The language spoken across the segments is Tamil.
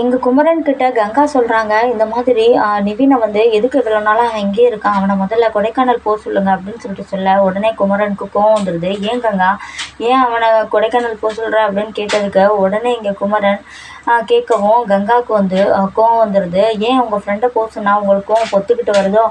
எங்கள் குமரன் கிட்ட கங்கா சொல்கிறாங்க இந்த மாதிரி நிவினை வந்து எதுக்கு இவ்வளோ நாளாக அவன் இங்கேயே இருக்கான் அவனை முதல்ல கொடைக்கானல் போக சொல்லுங்க அப்படின்னு சொல்லிட்டு சொல்ல உடனே குமரனுக்கு கோவம் வந்துடுது ஏன் கங்கா? ஏன் அவனை கொடைக்கானல் போக சொல்கிற அப்படின்னு கேட்டதுக்கு உடனே இங்கே குமரன் கேட்கவும் கங்காவுக்கு வந்து கோவம் வந்துடுது ஏன் உங்கள் ஃப்ரெண்டை போக சொன்னால் உங்களுக்கு கோவம் பொத்துக்கிட்டு வருதோ?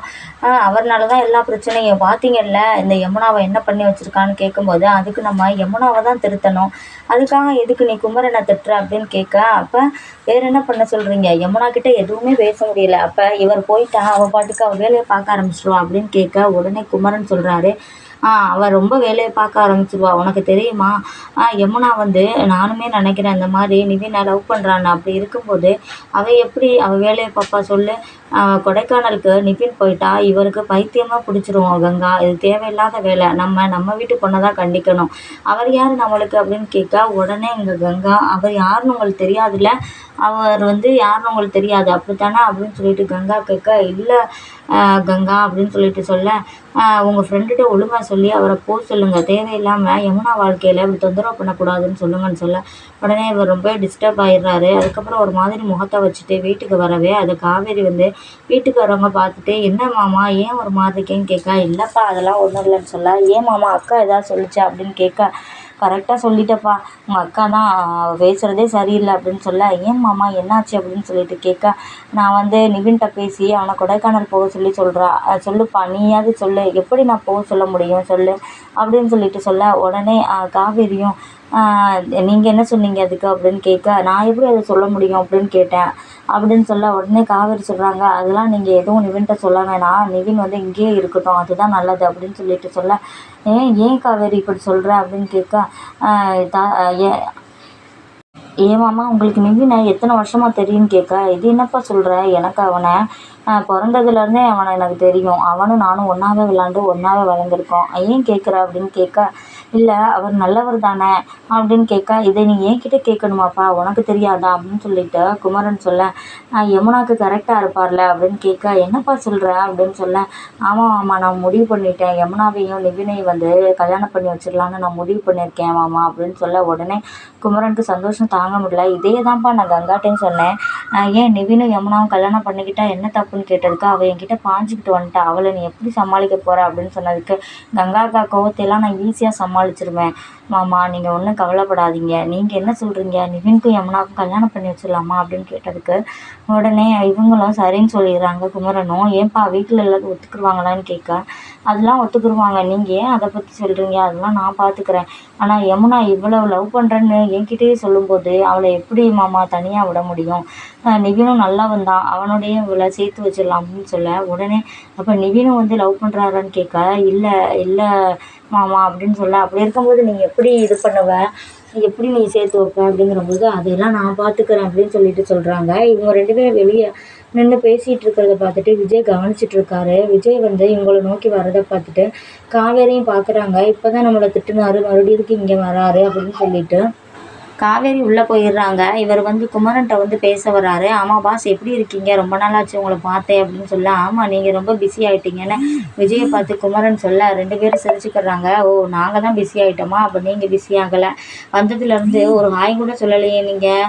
அவர்னால தான் எல்லா பிரச்சனையும். பார்த்தீங்கல்ல இந்த யமுனாவை என்ன பண்ணி வச்சுருக்கான்னு கேட்கும்போது அதுக்கு நம்ம யமுனாவை தான் திருத்தணும். அதுக்காக எதுக்கு நீ குமரனை திட்டுற அப்படின்னு கேட்க அப்போ வேறு என்ன பண்ண சொல்கிறீங்க யமுனா கிட்ட எதுவுமே பேச முடியல. அப்போ இவர் போயிட்டா அவள் பாட்டுக்கு அவள் வேலையை பார்க்க ஆரம்பிச்சிடுவா அப்படின்னு கேட்க உடனே குமரன் சொல்கிறாரு அவள் ரொம்ப வேலையை பார்க்க ஆரம்பிச்சிருவா. உனக்கு தெரியுமா? யமுனா வந்து நானுமே நினைக்கிறேன் இந்த மாதிரி நிவினை லவ் பண்ணுறான்னு அப்படி இருக்கும்போது அவள் எப்படி அவள் வேலையை பார்ப்பா சொல்லு? கொடைக்கானலுக்கு நிவின் போயிட்டா இவருக்கு பைத்தியமாக பிடிச்சிருவோம் கங்கா. இது தேவையில்லாத வேலை. நம்ம நம்ம வீட்டு பொண்ணை தான் கண்டிக்கணும். அவர் யார் நம்மளுக்கு அப்படின்னு கேட்க உடனே இங்கே கங்கா. அவர் யாருன்னு உங்களுக்கு தெரியாதுல்ல? அவர் வந்து யாருன்னு உங்களுக்கு தெரியாது. அப்படித்தானே அப்படின்னு சொல்லிட்டு கங்கா கேட்க இல்லை கங்கா அப்படின்னு சொல்லிட்டு சொல்ல உங்கள் ஃப்ரெண்டுகிட்ட ஒழுங்காக சொல்லி அவரை போக சொல்லுங்கள் தேவையில்லாமல் யமுனா வாழ்க்கையில் இப்படி தொந்தரவு பண்ணக்கூடாதுன்னு சொல்லுங்கன்னு சொல்ல உடனே இவர் ரொம்ப டிஸ்டர்ப் ஆயிடுறாரு. அதுக்கப்புறம் ஒரு மாதிரி முகத்தை வச்சுட்டு வீட்டுக்கு வரவே அது காவேரி வந்து வீட்டுக்கு வரவங்க பார்த்துட்டு என்ன மாமா ஏன் ஒரு மாதிரி இருக்கேன்னு கேட்க இல்லைப்பா அதெல்லாம் ஒன்றும் இல்லைன்னு சொல்ல ஏன் மாமா அக்கா எதாவது சொல்லிச்சா? அப்படின்னு கேட்க கரெக்டாக சொல்லிட்டப்பா. உங்கள் அக்கா தான் பேசுகிறதே சரியில்லை அப்படின்னு சொல்ல ஏன் மாமா என்னாச்சு? அப்படின்னு சொல்லிட்டு கேட்க நான் வந்து நிவின்கிட்ட பேசி அவனை கொடைக்கானல் போக சொல்லி சொல்கிறா சொல்லுப்பா நீயாவது சொல்லு. எப்படி நான் போக சொல்ல முடியும்? சொல்லு. அப்படின்னு சொல்லிட்டு சொல்ல உடனே காவேரியும் நீங்கள் என்ன சொன்னீங்க அதுக்கு அப்படின்னு கேட்க நான் எப்படி அதை சொல்ல முடியும் அப்படின்னு கேட்டேன். அப்படின்னு சொல்ல உடனே காவேரி சொல்கிறாங்க அதெல்லாம் நீங்கள் எதுவும் நிவின்கிட்ட சொல்ல வேணாம். நிவின் வந்து இங்கேயே இருக்கட்டும். அதுதான் நல்லது. அப்படின்னு சொல்லிட்டு சொல்ல ஏன் ஏன் காவேரி இப்படி சொல்கிற அப்படின்னு கேட்க தா ஏன் உங்களுக்கு நிவினை எத்தனை வருஷமாக தெரியும்னு கேட்க இது என்னப்பா சொல்கிற எனக்கு அவனை பிறந்ததுலேருந்தே அவனை எனக்கு தெரியும். அவனும் நானும் ஒன்றாவே விளாண்டு ஒன்றாவே வளர்ந்துருக்கோம். ஏன் கேட்குற? அப்படின்னு கேட்க இல்லை அவர் நல்லவர் தானே அப்படின்னு கேட்க இதை நீ என்கிட்ட கேட்கணுமாப்பா உனக்கு தெரியாதா அப்படின்னு சொல்லிட்டு குமரன் சொல்ல யமுனாவுக்கு கரெக்டாக இருப்பார்ல அப்படின்னு கேட்க என்னப்பா சொல்கிற அப்படின்னு சொல்ல ஆமாம் ஆமாம் நான் முடிவு பண்ணிட்டேன். யமுனாவையும் நிவினையும் வந்து கல்யாணம் பண்ணி வச்சிடலான்னு நான் முடிவு பண்ணியிருக்கேன் மாமா அப்படின்னு சொல்ல உடனே குமரனுக்கு சந்தோஷம் தாங்க முடியல. இதே தான்ப்பா நான் கங்காட்டேன்னு சொன்னேன். ஏன் நிவினும் யமுனாவும் கல்யாணம் பண்ணிக்கிட்டா என்ன தப்புன்னு கேட்டதுக்கு அவள் என்கிட்ட பாஞ்சிக்கிட்டு வந்துட்டா. அவளை நீ எப்படி சமாளிக்க போகிற அப்படின்னு சொன்னதுக்கு கங்காக்கா கோவத்தையெல்லாம் நான் ஈஸியாக சமாளி சமாளிச்சிருவேன். மாமா நீங்கள் ஒன்றும் கவலைப்படாதீங்க. நீங்கள் என்ன சொல்கிறீங்க நிவின்க்கும் யமுனாவுக்கும் கல்யாணம் பண்ணி வச்சிடலாமா? அப்படின்னு கேட்டதுக்கு உடனே இவங்களும் சரின்னு சொல்லிடுறாங்க. குமரனும் ஏன்பா வீட்டில் எல்லாரும் ஒத்துக்குருவாங்களான்னு கேட்க. அதெல்லாம் ஒத்துக்குருவாங்க. நீங்கள் ஏன் அதை பற்றி சொல்கிறீங்க அதெல்லாம் நான் பார்த்துக்கிறேன் ஆனால் யமுனா இவ்வளோ லவ் பண்ணுறேன்னு என்கிட்டயே சொல்லும்போது அவளை எப்படி மாமா தனியாக விட முடியும்? நிவினும் நல்லா தான். அவனுடைய இவளை சேர்த்து வச்சிடலாம் அப்படின்னு சொல்ல உடனே அப்போ நிவினும் வந்து லவ் பண்ணுறாரான்னு கேட்க இல்லை இல்லை மாமா அப்படின்னு சொல்ல அப்படி இருக்கும்போது நீ எப்படி இது பண்ணுவ? எப்படி நீ சேர்த்து வைப்ப அப்படிங்கிறபோது அதெல்லாம் நான் பார்த்துக்கிறேன் அப்படின்னு சொல்லிட்டு சொல்கிறாங்க இவங்க ரெண்டு பேரும் வெளியே நின்று பேசிகிட்டு இருக்கிறத பார்த்துட்டு விஜய் கவனிச்சிட்டு இருக்காரு. விஜய் வந்து இவங்களை நோக்கி வரதை பார்த்துட்டு காவேரியும் பார்க்குறாங்க இப்போ தான் நம்மளை திட்டுனாரு. மறுபடியும் இங்கே வராரு அப்படின்னு சொல்லிட்டு காவேரி உள்ளே போயிடுறாங்க. இவர் வந்து குமரன்கிட்ட வந்து பேச வர்றாரு. ஆமாம் பாஸ் எப்படி இருக்கீங்க? ரொம்ப நாள் ஆச்சு உங்களை பார்த்தேன் அப்படின்னு சொல்ல ஆமாம் நீங்கள் ரொம்ப பிஸி ஆகிட்டீங்கன்னு விஜயை பார்த்து குமரன் சொல்ல ரெண்டு பேரும் சிரிச்சுக்கிறாங்க. ஓ நாங்கள் தான் பிஸி ஆகிட்டோமா அப்போ நீங்கள் பிஸி ஆகலை. வந்ததுலேருந்து ஒரு ஹாய் கூட சொல்லலையே நீங்கள்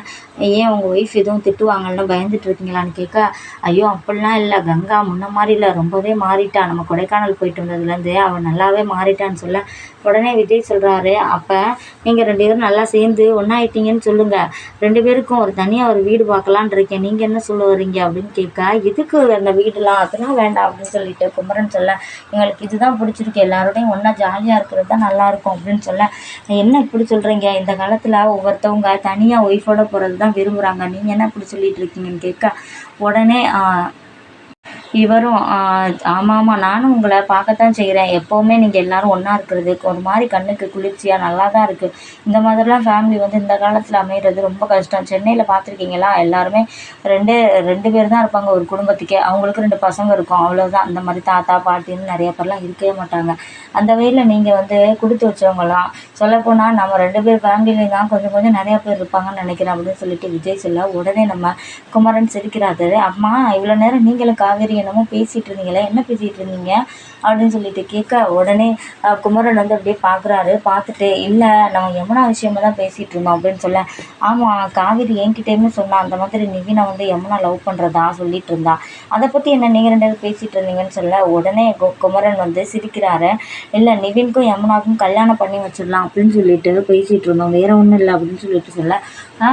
ஏன் உங்கள் ஒய்ஃப் எதுவும் திட்டுவாங்கன்னு பயந்துட்டு இருக்கீங்களான்னு கேட்க ஐயோ அப்படிலாம் இல்லை. கங்கா முன்ன மாதிரி இல்லை. ரொம்பவே மாறிட்டா. நம்ம கொடைக்கானல் போயிட்டு வந்ததுலேருந்து அவன் நல்லாவே மாறிட்டான்னு சொல்ல உடனே விஜய் சொல்கிறாரு அப்போ நீங்கள் ரெண்டு பேரும் நல்லா சேர்ந்து ஒன்றாயிட்டீங்கன்னு சொல்லுங்கள் ரெண்டு பேருக்கும் ஒரு தனியாக ஒரு வீடு பார்க்கலான் இருக்கேன். நீங்கள் என்ன சொல்ல வரீங்க அப்படின்னு கேட்க எதுக்கு அந்த வீடுலாம் அதெல்லாம் வேண்டாம் அப்படின்னு சொல்லிட்டு குமரன் சொல்ல எங்களுக்கு இதுதான் பிடிச்சிருக்கு. எல்லாரோடையும் ஒன்றா ஜாலியாக இருக்கிறது தான் நல்லாயிருக்கும் அப்படின்னு சொல்ல என்ன இப்படி சொல்கிறீங்க இந்த காலத்தில் ஒவ்வொருத்தவங்க தனியாக ஒய்ஃபோட போகிறது தான் விரும்புகிறாங்க நீங்கள் என்ன இப்படி சொல்லிட்டு இருக்கீங்கன்னு கேட்க உடனே இவரும் ஆமாம் ஆமாம் நானும் உங்களை பார்க்கத்தான் செய்கிறேன் எப்போவுமே நீங்கள் எல்லோரும் ஒன்றா இருக்கிறது ஒரு மாதிரி கண்ணுக்கு குளிர்ச்சியாக நல்லா தான் இருக்குது இந்த மாதிரிலாம் ஃபேமிலி வந்து இந்த காலத்தில் அமைகிறது ரொம்ப கஷ்டம். சென்னையில் பார்த்துருக்கீங்களா? எல்லாருமே ரெண்டு ரெண்டு பேர் தான் இருப்பாங்க ஒரு குடும்பத்துக்கே. அவங்களுக்கு ரெண்டு பசங்க இருக்கும். அவ்வளோதான் அந்த மாதிரி தாத்தா பாட்டின்னு நிறைய பேர்லாம் இருக்கவே மாட்டாங்க. அந்த வகையில் நீங்கள் வந்து கொடுத்து வச்சவங்களாம் சொல்லப்போனால் நம்ம ரெண்டு பேர் ஃபேமிலியிலையும் தான் கொஞ்சம் கொஞ்சம் நிறையா பேர் இருப்பாங்கன்னு நினைக்கிறேன் அப்படின்னு சொல்லிட்டு விஜய் சொல்ல உடனே நம்ம குமரன் சிரிக்கிறாரு. அம்மா இவ்வளோ நேரம் நீங்களும் காவேரி என்னமோ பேசிகிட்டு இருந்தீங்களே? என்ன பேசிகிட்டு இருந்தீங்க? அப்படின்னு சொல்லிட்டு கேட்க உடனே குமரன் வந்து அப்படியே பார்க்குறாரு பார்த்துட்டு இல்லை நம்ம யமுனா விஷயமா தான் பேசிகிட்டு இருந்தோம் அப்படின்னு சொல்ல ஆமாம் காவேரி என்கிட்டயுமே சொன்னா அந்த மாதிரி நிவினை வந்து யமுனா லவ் பண்ணுறதா சொல்லிட்டு இருந்தா. அதை பற்றி என்ன நீங்கள் ரெண்டு பேரும் பேசிகிட்டு இருந்தீங்கன்னு சொல்ல உடனே குமரன் வந்து சிரிக்கிறாரு. இல்லை நிவின்க்கும் யமுனாவுக்கும் கல்யாணம் பண்ணி வச்சிடலாம் அப்படின்னு சொல்லிட்டு பேசிகிட்டு இருந்தோம். வேற ஒன்றும் இல்லை அப்படின்னு சொல்லிட்டு சொல்ல ஆ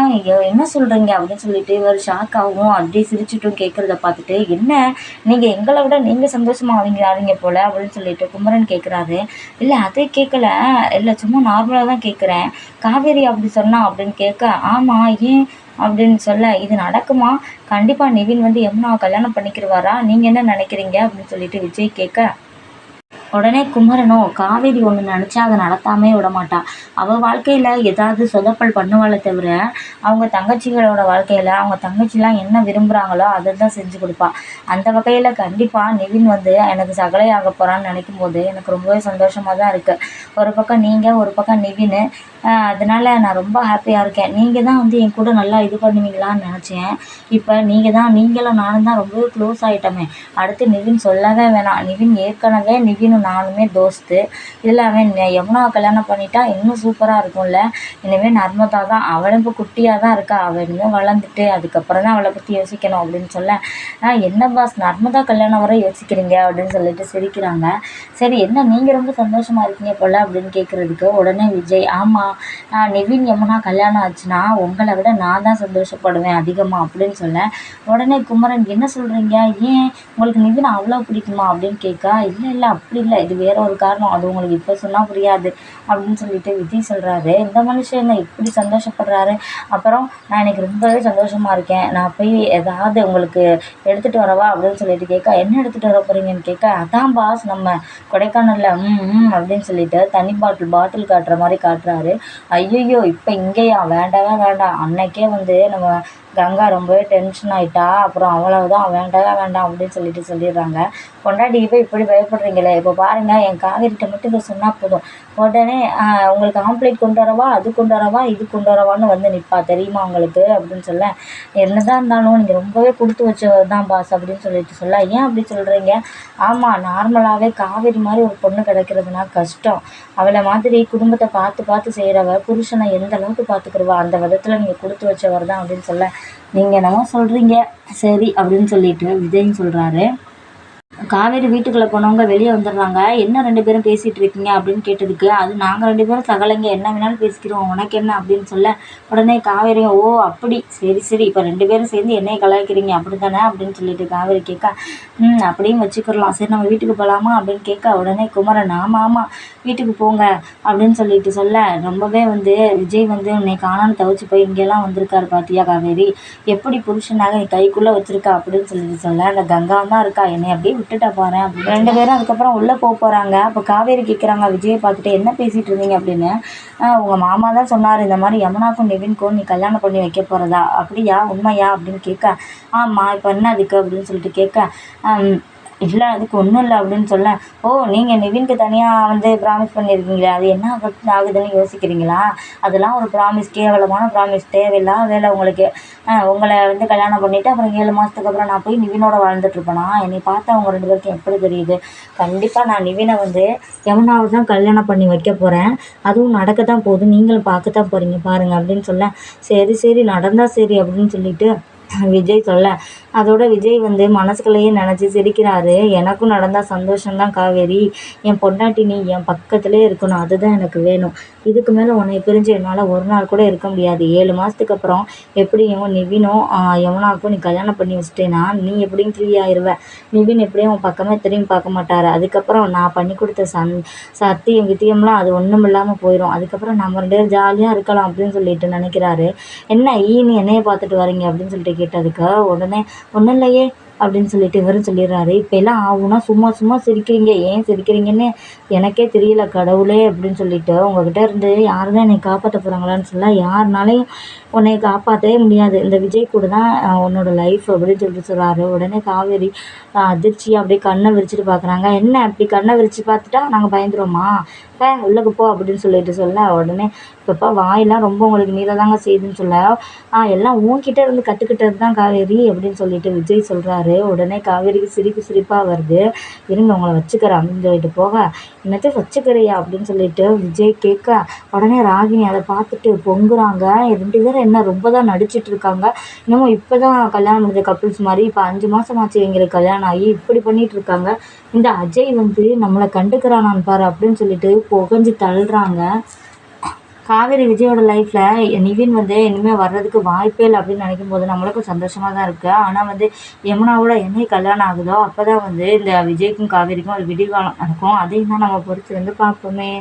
என்ன சொல்கிறீங்க அப்படின்னு சொல்லிட்டு இவர் ஷாக் ஆகும் அப்படியே சிரிச்சுட்டும் கேட்குறத பார்த்துட்டு என்ன? நீங்கள் எங்களை விட நீங்கள் சந்தோஷமா ஆவீங்க ஆவீங்க போல அப்படின்னு சொல்லிட்டு குமரன் கேட்குறாரு இல்லை அதே கேட்கல இல்லை சும்மா நார்மலாக தான் கேட்குறேன் காவேரி அப்படி சொன்னா அப்படின்னு கேட்க ஆமாம் ஏன் அப்படின்னு சொல்ல இது நடக்குமா? கண்டிப்பாக நிவின் வந்து யமுனாவை கல்யாணம் பண்ணிக்கிடுவாரா? நீங்கள் என்ன நினைக்கிறீங்க? அப்படின்னு சொல்லிட்டு விஜய் கேட்க உடனே குமரனும் காவேரி ஒன்று நினச்சா அதை நடத்தாமே விட மாட்டாள் அவள் வாழ்க்கையில் ஏதாவது சொதப்பல் பண்ணுவாளே தவிர அவங்க தங்கச்சிகளோட வாழ்க்கையில் அவங்க தங்கச்சிலாம் என்ன விரும்புகிறாங்களோ அதை தான் செஞ்சு கொடுப்பா. அந்த வகையில் கண்டிப்பாக நிவின் வந்து எனக்கு சகலையாக போகிறான்னு நினைக்கும் போது எனக்கு ரொம்பவே சந்தோஷமாக தான் இருக்குது ஒரு பக்கம் நீங்கள் ஒரு பக்கம் நிவின். அதனால் நான் ரொம்ப ஹாப்பியாக இருக்கேன். நீங்கள் தான் வந்து என் கூட நல்லா இது பண்ணுவீங்களான்னு நினச்சேன். இப்போ நீங்கள் தான் நீங்களும் நானும் தான் ரொம்பவே க்ளோஸ் ஆகிட்டோமே அடுத்து நிவின் சொல்லவே வேணாம். நிவின் ஏற்கனவே நானுமே தோஸ்து. இதில் அவன் யமுனாவை கல்யாணம் பண்ணிட்டா இன்னும் சூப்பராக இருக்கும்ல. இனிமேல் நர்மதா தான் அவளும் இப்போ குட்டியாக தான் இருக்கா. அவள் இன்னும் வளர்ந்துட்டு அதுக்கப்புறம் தான் அவளை பற்றி யோசிக்கணும் அப்படின்னு சொல்ல ஆ என்ன பாஸ் நர்மதா கல்யாணம் வரை யோசிக்கிறீங்க? அப்படின்னு சொல்லிட்டு சிரிக்கிறாங்க. சரி என்ன நீங்கள் ரொம்ப சந்தோஷமாக இருக்கீங்க போல? அப்படின்னு கேட்குறதுக்கு உடனே விஜய் ஆமாம் நிவின் யமுனா கல்யாணம் ஆச்சுன்னா உங்களை விட நான் தான் சந்தோஷப்படுவேன் அதிகமாக அப்படின்னு சொல்ல உடனே குமரன் என்ன சொல்கிறீங்க ஏன் உங்களுக்கு நிவின் அவ்வளோ பிடிக்குமா? அப்படின்னு கேட்க இல்லை இல்லை அப்படி இல்லை. இல்லை இது வேற ஒரு காரணம். அது உங்களுக்கு இப்போ சொன்னால் புரியாது அப்படின்னு சொல்லிட்டு விஜய் சொல்கிறாரு இந்த மனுஷன் என்ன இப்படி சந்தோஷப்படுறாரு. அப்புறம் நான் எனக்கு ரொம்பவே சந்தோஷமாக இருக்கேன். நான் போய் ஏதாவது உங்களுக்கு எடுத்துகிட்டு வரவா அப்படின்னு சொல்லிட்டு கேட்க என்ன எடுத்துகிட்டு வர போகிறீங்கன்னு கேட்க அதான் பாஸ் நம்ம கொடைக்கானலில். ம் அப்படின்னு சொல்லிட்டு தனி பாட்டில் பாட்டில் காட்டுற மாதிரி காட்டுறாரு. ஐயையோ இப்போ இங்கேயா? வேண்டவே வேண்டாம். அன்னைக்கே வந்து நம்ம கங்கா ரொம்பவே டென்ஷன் ஆகிட்டா அப்புறம் அவ்வளவுதான் வேண்டவே வேண்டாம் அப்படின்னு சொல்லிட்டு சொல்லிடுறாங்க. பொண்டாட்டிக்கு போய் இப்படி பயப்படுறீங்களே? இப்போ பாருங்கள் என் காவேரிட்ட மட்டும் இதை சொன்னால் போதும். உடனே உங்களுக்கு ஆம்ப்ளேட் கொண்டு வரவா? அது கொண்டு வரவா? இது கொண்டு வரவான்னு வந்து நிற்பா தெரியுமா உங்களுக்கு? அப்படின்னு சொல்ல என்னதான் இருந்தாலும் நீங்கள் ரொம்பவே கொடுத்து வச்சவர் தான் பாஸ் அப்படின்னு சொல்லிட்டு சொல்ல ஏன் அப்படி சொல்கிறீங்க ஆமாம் நார்மலாகவே காவேரி மாதிரி ஒரு பொண்ணு கிடைக்கிறதுனா கஷ்டம். அவளை மாதிரி குடும்பத்தை பார்த்து பார்த்து செய்கிறவ புருஷனை எந்த அளவுக்கு பார்த்துக்கிறவா அந்த விதத்தில் நீங்கள் கொடுத்து வச்சவர் தான் அப்படின்னு சொல்ல நீங்கள் என்னமோ சொல்கிறீங்க சரி அப்படின்னு சொல்லிட்டு விஜய்னு சொல்கிறாரு காவேரி வீட்டுக்குள்ளே போனவங்க வெளியே வந்துடுறாங்க. என்ன ரெண்டு பேரும் பேசிகிட்டு இருக்கீங்க அப்படின்னு கேட்டதுக்கு அது நாங்கள் ரெண்டு பேரும் சகலைங்க. என்ன வேணாலும் பேசிக்கிறோம். உனக்கு என்ன? அப்படின்னு சொல்ல உடனே காவேரி ஓ அப்படி. சரி சரி. இப்போ ரெண்டு பேரும் சேர்ந்து என்னைய கலாய்க்கிறீங்க. அப்படி தானே அப்படின்னு சொல்லிட்டு காவேரி கேட்க ம் அப்படியும் வச்சுக்கிறலாம். சரி நம்ம வீட்டுக்கு போகலாமா அப்படின்னு கேட்க உடனே குமரன் ஆமாம் ஆமாம் வீட்டுக்கு போங்க. அப்படின்னு சொல்லிட்டு சொல்ல ரொம்பவே வந்து விஜய் வந்து உன்னை காணான்னு தவிச்சு போய் இங்கெல்லாம் வந்திருக்காரு பாத்தியா காவேரி? எப்படி புருஷனாக நீ கைக்குள்ளே வச்சுருக்கா? அப்படின்னு சொல்லிட்டு சொல்ல அந்த கங்கா தான் இருக்கா? என்னை அப்படியே விட்டுட்டா பாரு அப்படின்னு ரெண்டு பேரும் அதுக்கப்புறம் உள்ளே போக போகிறாங்க அப்போ காவேரி கேட்குறாங்க விஜயை பார்த்துட்டு என்ன பேசிகிட்டு இருந்தீங்க அப்படின்னு? உங்கள் மாமா தான் சொன்னார் இந்த மாதிரி யமுனாக்கும் நிவின்க்கும் நீ கல்யாணம் பண்ணி வைக்க போகிறதா அப்படியா உண்மையா அப்படின்னு கேட்க ஆமாம் இப்போ என்ன அதுக்கு அப்படின்னு சொல்லிட்டு கேட்க இல்லை அதுக்கு ஒன்றும் இல்லை அப்படின்னு சொல்ல ஓ நீங்கள் நிவின்க்கு தனியாக வந்து ப்ராமிஸ் பண்ணியிருக்கீங்களே அது என்ன ஆகுதுன்னு யோசிக்கிறீங்களா? அதெல்லாம் ஒரு ப்ராமிஸ் கேவலமான ப்ராமிஸ் தேவையில்லாத வேலை உங்களுக்கு. உங்களை வந்து கல்யாணம் பண்ணிவிட்டு அப்புறம் ஏழு மாதத்துக்கு அப்புறம் நான் போய் நிவினோட வாழ்ந்துட்டுருப்பேனா என்னை பார்த்தா அவங்க ரெண்டு பேருக்கும் எப்படி தெரியுது? கண்டிப்பாக நான் நிவினை வந்து எவனாவது தான் கல்யாணம் பண்ணி வைக்க போகிறேன் அதுவும் நடக்க தான் போகுது. நீங்களும் பார்க்க தான் போகிறீங்க பாருங்கள் அப்படின்னு சொல்ல சரி சரி நடந்தால் சரி அப்படின்னு சொல்லிட்டு விஜய் சொல்ல. அதோட விஜய் வந்து மனசுக்குள்ளேயே நினச்சி சிரிக்கிறாரு. எனக்கும் நடந்தால் சந்தோஷம்தான் காவேரி. என் பொண்டாட்டி நீ என் பக்கத்துலேயே இருக்கணும். அதுதான் எனக்கு வேணும். இதுக்கு மேலே உன்னை பிரிஞ்சு என்னால் ஒரு நாள் கூட இருக்க முடியாது. ஏழு மாதத்துக்கு அப்புறம் எப்படியும் நிவினும் எவனாக்கும் நீ கல்யாணம் பண்ணி வச்சிட்டேன்னா நீ எப்படியும் ஃப்ரீ ஆயிடுவ நிவின் எப்படியும் உன் பக்கமே திரும்பி பார்க்க மாட்டாரு. அதுக்கப்புறம் நான் பண்ணி கொடுத்த சன் சத்தியம் கித்தியம்லாம் அது ஒன்றும் இல்லாமல் போயிடும் அதுக்கப்புறம் நம்ம ரெண்டு பேரும் ஜாலியாக இருக்கலாம் அப்படின்னு சொல்லிட்டு நினைக்கிறாரு. என்ன ஈ நீ என்னைய பார்த்துட்டு வரீங்க அப்படின்னு சொல்லிட்டு கேட்டதுக்கு உடனே ஒன்றும் இல்லையே அப்படின்னு சொல்லிட்டு இவரும் சொல்லிடுறாரு. இப்போ எல்லாம் ஆகுனா சும்மா சும்மா சிரிக்கிறீங்க. ஏன் சிரிக்கிறீங்கன்னு எனக்கே தெரியல கடவுளே அப்படின்னு சொல்லிட்டு உங்ககிட்ட இருந்து யார் தான் என்னை காப்பாற்ற போகிறாங்களான்னு சொல்ல யாருனாலையும் உன்னை காப்பாற்றவே முடியாது. இந்த விஜய் கூட தான் உன்னோட லைஃப் அப்படின்னு சொல்லிட்டு சொல்கிறாரு உடனே காவேரி அஹ், அப்படியே கண்ணை விரிச்சிட்டு பார்க்குறாங்க என்ன அப்படி கண்ணை விரிச்சு பார்த்துட்டா நாங்கள் பயந்துருவோமா? பே உள்ளக்கு போ அப்படின்னு சொல்லிட்டு சொல்ல உடனே இப்போப்பா வாயெல்லாம் ரொம்ப உங்களுக்கு மீறதாங்க செய்யுதுன்னு சொல்ல. ஆ எல்லாம் உன்கிட்ட இருந்து கற்றுக்கிட்டது தான் காவேரி அப்படின்னு சொல்லிட்டு விஜய் சொல்கிறாரு உடனே காவேரிக்கு சிரிப்பு சிரிப்பாக வருது. இருங்க உங்களை வச்சுக்கிறேன். அப்படின்னு சொல்லிட்டு போக என்னத்தையும் வச்சுக்கிறியா? அப்படின்னு சொல்லிட்டு விஜய் கேட்க உடனே ராகினி அதை பார்த்துட்டு பொங்குறாங்க. ரெண்டு பேரும் என்ன ரொம்ப தான் நடிச்சிட்டு இருக்காங்க இன்னமும் இப்போ தான் கல்யாணம் முடிஞ்ச கப்புள்ஸ் மாதிரி இப்போ அஞ்சு மாதம் ஆச்சு எங்களுக்கு கல்யாணம் ஆகி இப்படி பண்ணிட்டு இருக்காங்க இந்த அஜய் வந்து நம்மளை கண்டுக்கிறானான்னு பாரு அப்படின்னு சொல்லிட்டு புகஞ்சு தள்ளுறாங்க. காவேரி விஜயோட லைஃப்பில் நிவின் வந்து இனிமேல் வர்றதுக்கு வாய்ப்பே இல்லை அப்படின்னு நினைக்கும் போது நம்மளுக்கும் சந்தோஷமாக தான் இருக்குது ஆனால் வந்து யமுனாவோட என்னை கல்யாணம் ஆகுதோ அப்போ தான் வந்து இந்த விஜய்க்கும் காவேரிக்கும் ஒரு விடிகாலம் நடக்கும். அதையும் தான் நம்ம பொறுத்து வந்து பார்ப்போமே.